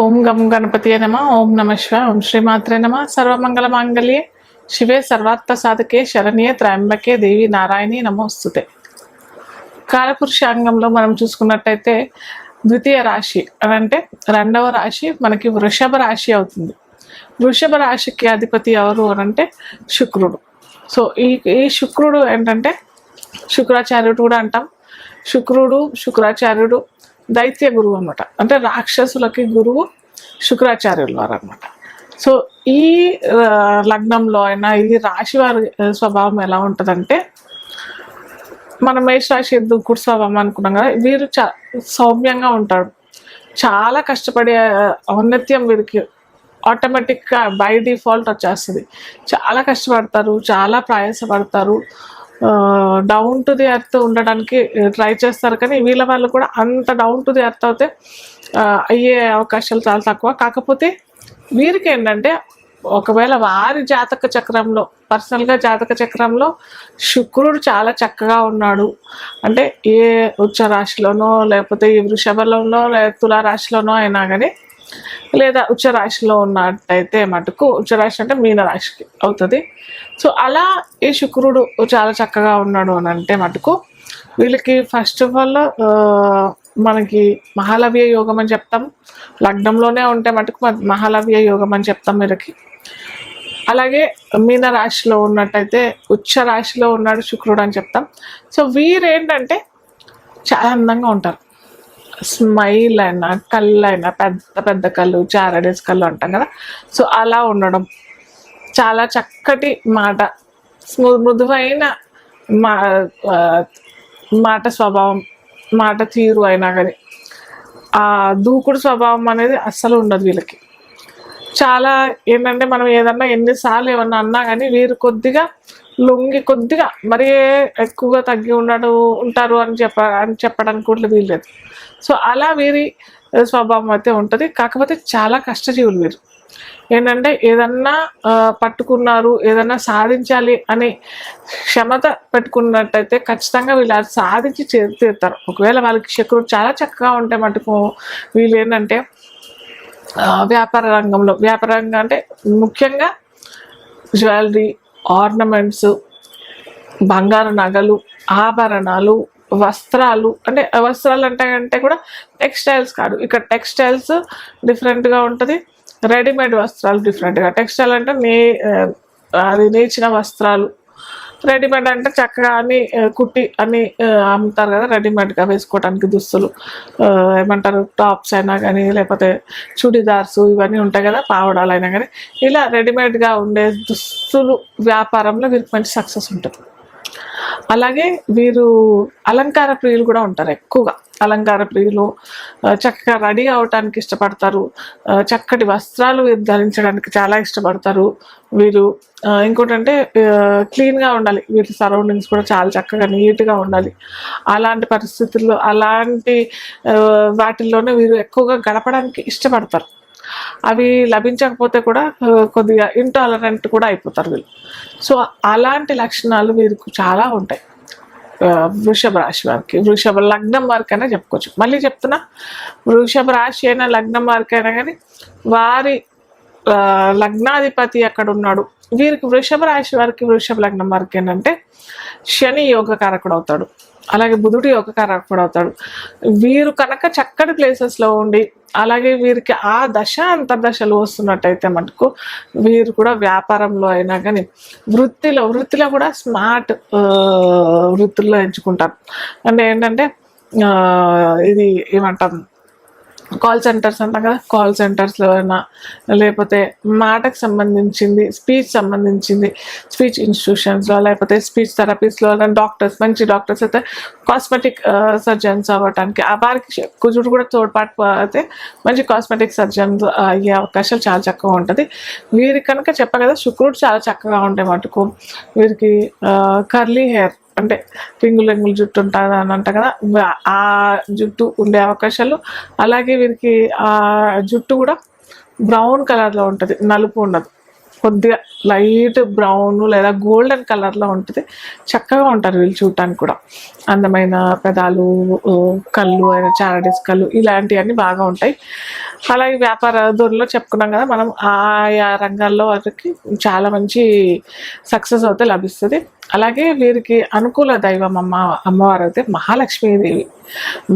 ఓం గం గణపతియ నమ ఓం నమ శివ ఓం శ్రీమాత్రే నమ. సర్వమంగళ మాంగళ్యే శివే సర్వార్థ సాధకే శరణ్యే త్రయంబకే దేవి నారాయణి నమోస్తుతే. కాలపురుషాంగంలో మనం చూసుకున్నట్టయితే ద్వితీయ రాశి అని అంటే రెండవ రాశి మనకి వృషభ రాశి అవుతుంది. వృషభ రాశికి అధిపతి ఎవరు అని అంటే శుక్రుడు. సో ఈ ఈ శుక్రుడు ఏంటంటే శుక్రాచార్యుడు కూడా అంటాం. శుక్రుడు శుక్రాచార్యుడు దైత్య గురువు అనమాట అంటే రాక్షసులకి గురువు శుక్రాచార్యుల వారు అనమాట సో ఈ లగ్నంలో అయినా ఈ రాశి వారి స్వభావం ఎలా ఉంటుందంటే మన మేషరాశి దూకుడు స్వభావం అనుకున్నాం కదా వీరు చా సౌమ్యంగా ఉంటాడు చాలా కష్టపడే ఔన్నత్యం వీరికి ఆటోమేటిక్గా బై డిఫాల్ట్ వచ్చేస్తుంది. చాలా కష్టపడతారు చాలా ప్రయాసపడతారు. డౌన్ టు ది ఎర్త్ ఉండడానికి ట్రై చేస్తారు. కానీ వీళ్ళ వాళ్ళు కూడా అంత డౌన్ టు ది ఎర్త్ అయితే అయ్యే అవకాశాలు చాలా తక్కువ. కాకపోతే వీరికి ఏంటంటే ఒకవేళ వారి జాతక చక్రంలో పర్సనల్గా జాతక చక్రంలో శుక్రుడు చాలా చక్కగా ఉన్నాడు. అంటే ఏ ఉచ్చ రాశిలోనో లేకపోతే ఈ వృషభలోనో లేదా తులారాశిలోనో అయినా కానీ లేదా ఉచ్చ రాశిలో ఉన్నట్టయితే మటుకు ఉచ్చ రాశి అంటే మీన రాశికి అవుతుంది. సో అలా ఈ శుక్రుడు చాలా చక్కగా ఉన్నాడు అని అంటే మటుకు వీళ్ళకి ఫస్ట్ ఆఫ్ ఆల్ మనకి మహాలవ్య యోగం అని చెప్తాం. లగ్నంలోనే ఉంటే మటుకు మహాలవ్య యోగం అని చెప్తాం వీళ్ళకి. అలాగే మీన రాశిలో ఉన్నట్టయితే ఉచ్చ రాశిలో ఉన్నాడు శుక్రుడు అని చెప్తాం. సో వీరేంటంటే చాలా అందంగా ఉంటారు. స్మైల్ అయినా కళ్ళు అయినా పెద్ద పెద్ద కళ్ళు చారడేస్ కళ్ళు అంటాం కదా. సో అలా ఉండడం. చాలా చక్కటి మాట. స్మృ మృదువైన మా మాట స్వభావం మాట తీరు అయినా కానీ. ఆ దూకుడు స్వభావం అనేది అస్సలు ఉండదు వీళ్ళకి. చాలా ఏంటంటే మనం ఏదన్నా ఎన్నిసార్లు ఏమన్నా అన్నా కానీ వీరు కొద్దిగా లొంగి కొద్దిగా మరీ ఎక్కువగా తగ్గి ఉండడు ఉంటారు అని చెప్ప అని చెప్పడానికి కూడా వీల్లేదు సో అలా వీరి స్వభావం అయితే ఉంటుంది. కాకపోతే చాలా కష్టజీవులు వీరు. ఏంటంటే ఏదన్నా పట్టుకున్నారు ఏదన్నా సాధించాలి అని క్షమత పెట్టుకున్నట్టయితే ఖచ్చితంగా వీళ్ళు అది సాధించి చేరు తీరుతారు ఒకవేళ వాళ్ళకి శక్రుడు చాలా చక్కగా ఉంటే మటుకు వీళ్ళు ఏంటంటే వ్యాపార రంగంలో వ్యాపార రంగం అంటే ముఖ్యంగా జ్యువెలరీ ఆర్నమెంట్స్ బంగారు నగలు ఆభరణాలు వస్త్రాలు అంటే వస్త్రాలు అంటే అంటే కూడా టెక్స్టైల్స్ కాదు. ఇక్కడ టెక్స్టైల్స్ డిఫరెంట్గా ఉంటుంది రెడీమేడ్ వస్త్రాలు డిఫరెంట్గా. టెక్స్టైల్ అంటే నే అది నేర్చిన వస్త్రాలు రెడీమేడ్ అంటే చక్కగా అన్ని కుట్టి అన్ని అమ్ముతారు కదా రెడీమేడ్గా వేసుకోవడానికి దుస్తులు. ఏమంటారు టాప్స్ అయినా కానీ లేకపోతే చుడిదార్స్ ఇవన్నీ ఉంటాయి కదా పావడాలు అయినా కానీ. ఇలా రెడీమేడ్గా ఉండే దుస్తులు వ్యాపారంలో వీరికి మంచి సక్సెస్ ఉంటుంది. అలాగే వీరు అలంకార ప్రియులు కూడా ఉంటారు ఎక్కువగా. అలంకార ప్రియులు చక్కగా రెడీ అవటానికి ఇష్టపడతారు. చక్కటి వస్త్రాలు వీరు ధరించడానికి చాలా ఇష్టపడతారు. వీరు ఇంకోటంటే క్లీన్గా ఉండాలి. వీరి సరౌండింగ్స్ కూడా చాలా చక్కగా నీట్గా ఉండాలి. అలాంటి పరిస్థితుల్లో అలాంటి వాటిల్లోనే వీరు ఎక్కువగా గడపడానికి ఇష్టపడతారు. అవి లభించకపోతే కూడా కొద్దిగా ఇంటాలరెంట్ కూడా అయిపోతారు వీళ్ళు. సో అలాంటి లక్షణాలు వీరికి చాలా ఉంటాయి. వృషభ రాశి వారికి. వృషభ లగ్నం వారికి అయినా చెప్పుకోవచ్చు. మళ్ళీ చెప్తున్నా వృషభ రాశి అయినా లగ్నం వారికి అయినా కానీ వారి లగ్నాధిపతి అక్కడ ఉన్నాడు. వీరికి వృషభ రాశి వారికి వృషభ లగ్నం వారికి ఏంటంటే శని యోగకారకుడు అవుతాడు. అలాగే బుధుడు యోగ కారకుడు అవుతాడు. వీరు కనుక చక్కటి ప్లేసెస్లో ఉండి అలాగే వీరికి ఆ దశ అంతర్దశలు వస్తున్నట్టయితే మటుకు వీరు కూడా వ్యాపారంలో అయినా కానీ వృత్తిలో వృత్తిలో కూడా స్మార్ట్ వృత్తుల్లో ఎంచుకుంటారు. అంటే ఏంటంటే ఇది ఏమంటాం? కాల్ సెంటర్స్ అంటాం కదా కాల్ సెంటర్స్లో అయినా లేకపోతే మాటకు సంబంధించింది స్పీచ్ సంబంధించింది స్పీచ్ ఇన్స్టిట్యూషన్స్లో లేకపోతే స్పీచ్ థెరపీస్లో డాక్టర్స్ మంచి డాక్టర్స్ అయితే కాస్మెటిక్ సర్జన్స్ అవ్వటానికి ఆ వారికి కుజుడు కూడా తోడ్పాటు అయితే మంచి కాస్మెటిక్ సర్జన్స్ అయ్యే అవకాశాలు చాలా చక్కగా ఉంటుంది. వీరికి కనుక చెప్పా కదా శుక్రుడు చాలా చక్కగా ఉంటే మటుకు. వీరికి కర్లీ హెయిర్ అంటే రింగులు రింగులు జుట్టు ఉంటుంది అని అంట కదా ఆ జుట్టు ఉండే అవకాశాలు. అలాగే వీరికి ఆ జుట్టు కూడా బ్రౌన్ కలర్లో ఉంటుంది నలుపు ఉండదు. కొద్దిగా లైట్ బ్రౌన్ లేదా గోల్డెన్ కలర్లో ఉంటుంది. చక్కగా ఉంటారు వీళ్ళు చూడటానికి కూడా. అందమైన పెదాలు కళ్ళు అయినా చారడీస్ కళ్ళు ఇలాంటివన్నీ బాగా ఉంటాయి. అలాగే వ్యాపార దూరంలో చెప్పుకున్నాం కదా మనం ఆయా రంగాల్లో వారికి చాలా మంచి సక్సెస్ అయితే లభిస్తుంది. అలాగే వీరికి అనుకూల దైవం అమ్మ అమ్మవారు అయితే మహాలక్ష్మీదేవి.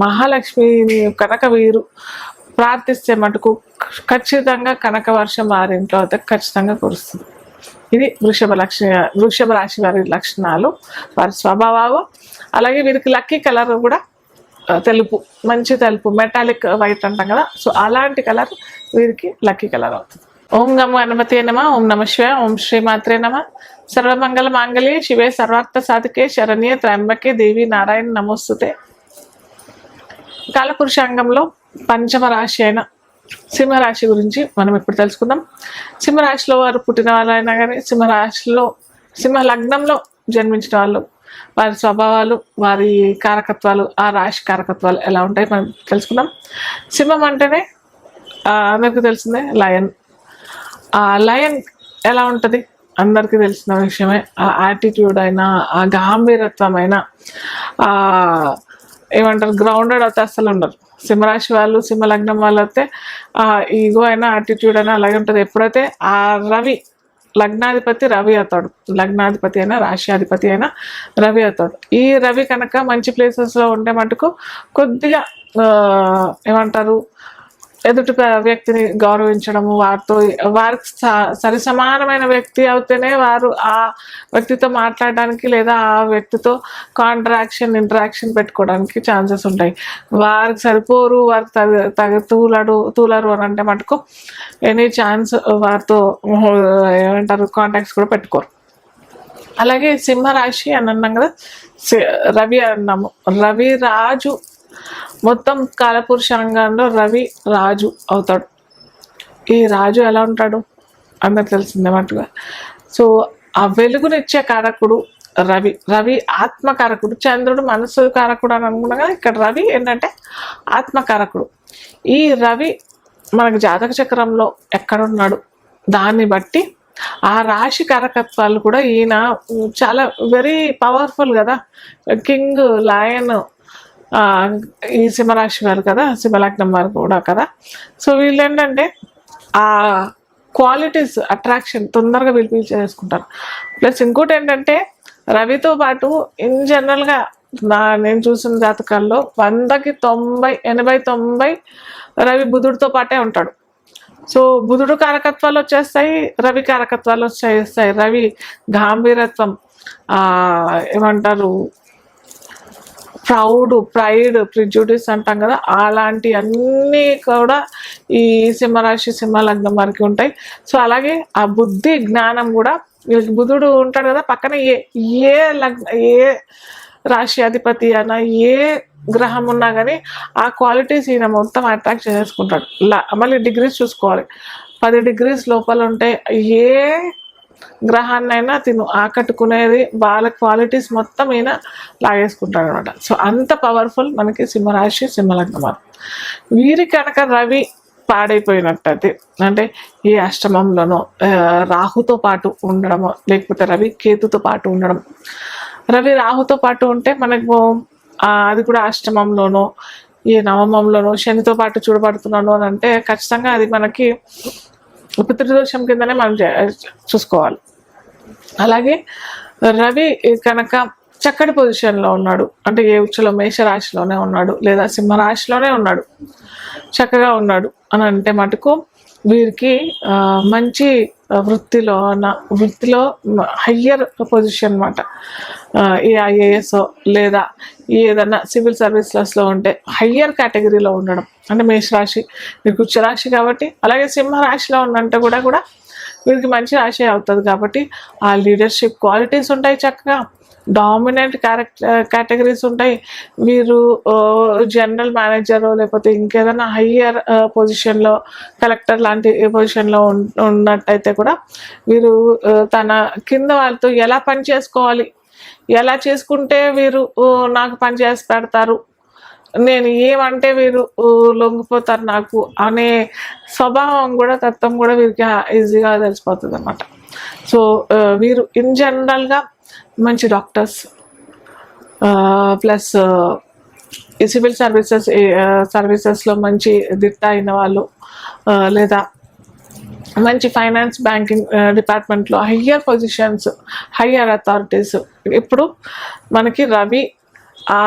మహాలక్ష్మిని కనుక వీరు ప్రార్థిస్తే మటుకు ఖచ్చితంగా కనక వర్షం వారి ఇంట్లో అయితే ఖచ్చితంగా కురుస్తుంది. ఇది వృషభ లక్ష వృషభ రాశి వారి లక్షణాలు. వారి స్వభావాలు అలాగే వీరికి లక్కీ కలర్ కూడా తెలుపు మంచి తెలుపు మెటాలిక్ వైట్ అంటాం కదా. సో అలాంటి కలర్ వీరికి లక్కీ కలర్ అవుతుంది. ఓం నమో గణపతి నమ ఓం నమ శివ ఓం శ్రీమాత్రే నమ. సర్వమంగళ మాంగళ్యే శివే సర్వార్థ సాధికే శరణ్య త్రయంబకే దేవి నారాయణ నమోస్తుతే. కాలపురుషాంగంలో పంచమ రాశి అయిన సింహరాశి గురించి మనం ఇప్పుడు తెలుసుకుందాం. సింహరాశిలో వారు పుట్టిన వాళ్ళైనా కానీ సింహరాశిలో సింహ లగ్నంలో జన్మించిన వాళ్ళు వారి స్వభావాలు వారి కారకత్వాలు ఆ రాశి కారకత్వాలు ఎలా ఉంటాయి మనం తెలుసుకుందాం. సింహం అంటేనే అందరికీ తెలిసిందే లయన్. ఆ లయన్ ఎలా ఉంటుంది? అందరికీ తెలిసిన విషయమే. ఆ యాటిట్యూడ్ అయినా ఆ గాంభీరత్వం అయినా ఆ ఏమంటారు గ్రౌండెడ్ అయితే అసలు ఉండరు. సింహరాశి వాళ్ళు సింహలగ్నం వాళ్ళు అయితే ఈగో అయినా యాటిట్యూడ్ అయినా అలాగే ఉంటుంది. ఎప్పుడైతే ఆ రవి లగ్నాధిపతి రవి అవుతాడు లగ్నాధిపతి అయినా రాశ్యాధిపతి అయినా రవి అవుతాడు. ఈ రవి కనుక మంచి ప్లేసెస్లో ఉండే మటుకు కొద్దిగా ఏమంటారు ఎదుటి వ్యక్తిని గౌరవించడము వారితో వారికి స- సరి సమానమైన వ్యక్తి అవుతేనే వారు ఆ వ్యక్తితో మాట్లాడడానికి లేదా ఆ వ్యక్తితో కాంట్రాక్షన్ ఇంటరాక్షన్ పెట్టుకోవడానికి ఛాన్సెస్ ఉంటాయి. వారికి సరిపోరు వారికి తగ తగ తూలడు తూలరు అని అంటే మటుకు ఎనీ ఛాన్స్ వారితో ఏమంటారు కాంటాక్ట్స్ కూడా పెట్టుకోరు. అలాగే సింహరాశి అని అన్నాం కదా సి- రవి అన్నాము. రవి రాజు మొత్తం కాలపురుషాంగంలో రవి రాజు అవుతాడు. ఈ రాజు ఎలా ఉంటాడు? అందరు తెలిసిందే మట్టుగా సో ఆ వెలుగునిచ్చే కారకుడు రవి. రవి ఆత్మకారకుడు చంద్రుడు మనస్సు కారకుడు అని అనుకున్నాం కదా ఇక్కడ రవి ఏంటంటే ఆత్మకారకుడు ఈ రవి మనకు జాతక చక్రంలో ఎక్కడున్నాడు? దాన్ని బట్టి ఆ రాశి కారకత్వాలు కూడా ఈయన చాలా వెరీ పవర్ఫుల్ కదా. కింగ్ లయన్ ఈ సింహరాశి వారు కదా సింహలగ్నం వారు కూడా కదా. సో వీళ్ళు ఏంటంటే ఆ క్వాలిటీస్ అట్రాక్షన్ తొందరగా పిలిపి చేసుకుంటారు ప్లస్ ఇంకోటి ఏంటంటే రవితో పాటు ఇన్ జనరల్గా నా నేను చూసిన జాతకాల్లో వందకి తొంభై ఎనభై తొంభై రవి బుధుడితో పాటే ఉంటాడు. సో బుధుడు కారకత్వాలు వచ్చేస్తాయి రవి కారకత్వాలు వచ్చేస్తాయి. రవి గాంభీరత్వం ఏమంటారు ప్రౌడ్ ప్రైడ్ ప్రిజుడిస్ అంటాం కదా అలాంటి అన్నీ కూడా ఈ సింహరాశి సింహ లగ్నం వారికి ఉంటాయి. సో అలాగే ఆ బుద్ధి జ్ఞానం కూడా వీళ్ళకి బుధుడు ఉంటాడు కదా పక్కన ఏ ఏ లగ్న ఏ రాశి అధిపతి అయినా ఏ గ్రహం ఉన్నా కానీ ఆ క్వాలిటీస్ ఈయన మొత్తం అట్రాక్ట్ చేసుకుంటాడు లా- మళ్ళీ డిగ్రీస్ చూసుకోవాలి. పది డిగ్రీస్ లోపల ఉంటే ఏ గ్రహాన్నైనా తిను ఆకట్టుకునేది వాళ్ళ క్వాలిటీస్ మొత్తం ఈయన లాగేసుకుంటాడు అనమాట సో అంత పవర్ఫుల్ మనకి సింహరాశి సింహలగ్నం వీరి కనుక రవి పాడైపోయినట్టయితే అంటే ఈ అష్టమంలోనో రాహుతో పాటు ఉండడము లేకపోతే రవి కేతుతో పాటు ఉండడం. రవి రాహుతో పాటు ఉంటే మనకు అది కూడా అష్టమంలోనో ఈ నవమంలోనో శనితో పాటు చూడబడుతున్నాను అని అంటే ఖచ్చితంగా అది మనకి పితృదోషం కిందనే మనం చే- చూసుకోవాలి. అలాగే రవి కనుక చక్కటి పొజిషన్లో ఉన్నాడు. అంటే ఏ ఉచ్చలో మేషరాశిలోనే ఉన్నాడు. లేదా సింహరాశిలోనే ఉన్నాడు. చక్కగా ఉన్నాడు. అని అంటే మటుకు వీరికి మంచి వృత్తిలో వృత్తిలో హయ్యర్ పొజిషన్ అనమాట ఈ ఐఏఎస్ లేదా ఏదైనా సివిల్ సర్వీసెస్లో ఉంటే హయ్యర్ కేటగిరీలో ఉండడం. అంటే మేషరాశి మీకు ఉచ్చరాశి కాబట్టి అలాగే సింహరాశిలో ఉన్నంటే కూడా కూడా వీరికి మంచి రాశి అవుతుంది కాబట్టి ఆ లీడర్షిప్ క్వాలిటీస్ ఉంటాయి చక్కగా. డామినెంట్ క్యారెక్టర్ కేటగిరీస్ ఉంటాయి. మీరు జనరల్ మేనేజర్ లేకపోతే ఇంకేదైనా హయ్యర్ పొజిషన్లో కలెక్టర్ లాంటి పొజిషన్లో ఉన్నట్టయితే కూడా వీరు తన కింద వాళ్ళతో ఎలా పని చేసుకోవాలి? ఎలా చేసుకుంటే వీరు నాకు పని చేసి పెడతారు? నేను ఏమంటే వీరు లొంగిపోతారు నాకు అనే స్వభావం కూడా తత్వం కూడా వీరికి ఈజీగా తెలిసిపోతుంది అనమాట సో వీరు ఇన్ జనరల్గా మంచి డాక్టర్స్. ప్లస్ ఈ సివిల్ సర్వీసెస్ సర్వీసెస్లో మంచి దిట్ట అయిన వాళ్ళు లేదా మంచి ఫైనాన్స్ బ్యాంకింగ్ డిపార్ట్మెంట్లో హయ్యర్ పొజిషన్స్ హయ్యర్ అథారిటీస్. ఇప్పుడు మనకి రవి ఆ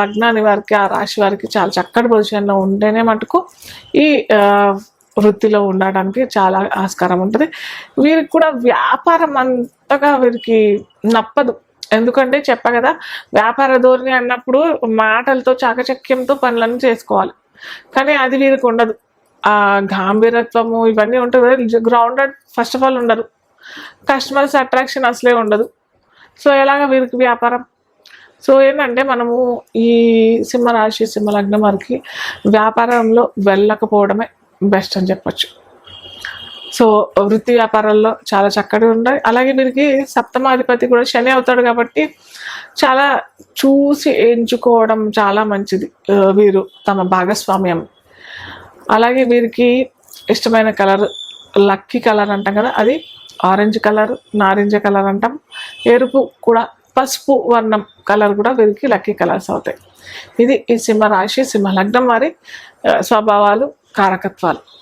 లగ్నాన్ని వారికి ఆ రాశి వారికి చాలా చక్కటి పొజిషన్లో ఉంటేనే మటుకు ఈ వృత్తిలో ఉండడానికి చాలా ఆస్కారం ఉంటుంది. వీరికి కూడా వ్యాపారం అంతగా వీరికి నప్పదు. ఎందుకంటే చెప్పా కదా వ్యాపార ధోరణి అన్నప్పుడు మాటలతో చాకచక్యంతో పనులను చేసుకోవాలి. కానీ అది వీరికి ఉండదు. ఆ గాంభీరత్వము ఇవన్నీ ఉంటుంది గ్రౌండెడ్ ఫస్ట్ ఆఫ్ ఆల్ ఉండరు. కస్టమర్స్ అట్రాక్షన్ అసలే ఉండదు. సో ఎలాగ వీరికి వ్యాపారం? సో ఏంటంటే మనము ఈ సింహరాశి సింహలగ్నం వారికి వ్యాపారంలో వెళ్ళకపోవడమే. బెస్ట్ అని చెప్పొచ్చు. సో వృత్తి వ్యాపారాల్లో చాలా చక్కటి ఉన్నాయి అలాగే వీరికి సప్తమాధిపతి కూడా శని అవుతాడు కాబట్టి చాలా చూసి ఎంచుకోవడం చాలా మంచిది వీరు తమ భాగస్వామ్యం. అలాగే వీరికి ఇష్టమైన కలర్ లక్కీ కలర్ అంటాం కదా అది ఆరెంజ్ కలర్ నారింజ కలర్ అంటాం. ఎరుపు కూడా పసుపు వర్ణం కలర్ కూడా వీరికి లక్కీ కలర్స్ అవుతాయి. ఇది ఈ సింహ రాశి సింహ లగ్నం వారి స్వభావాలు. కారకత్వాలు.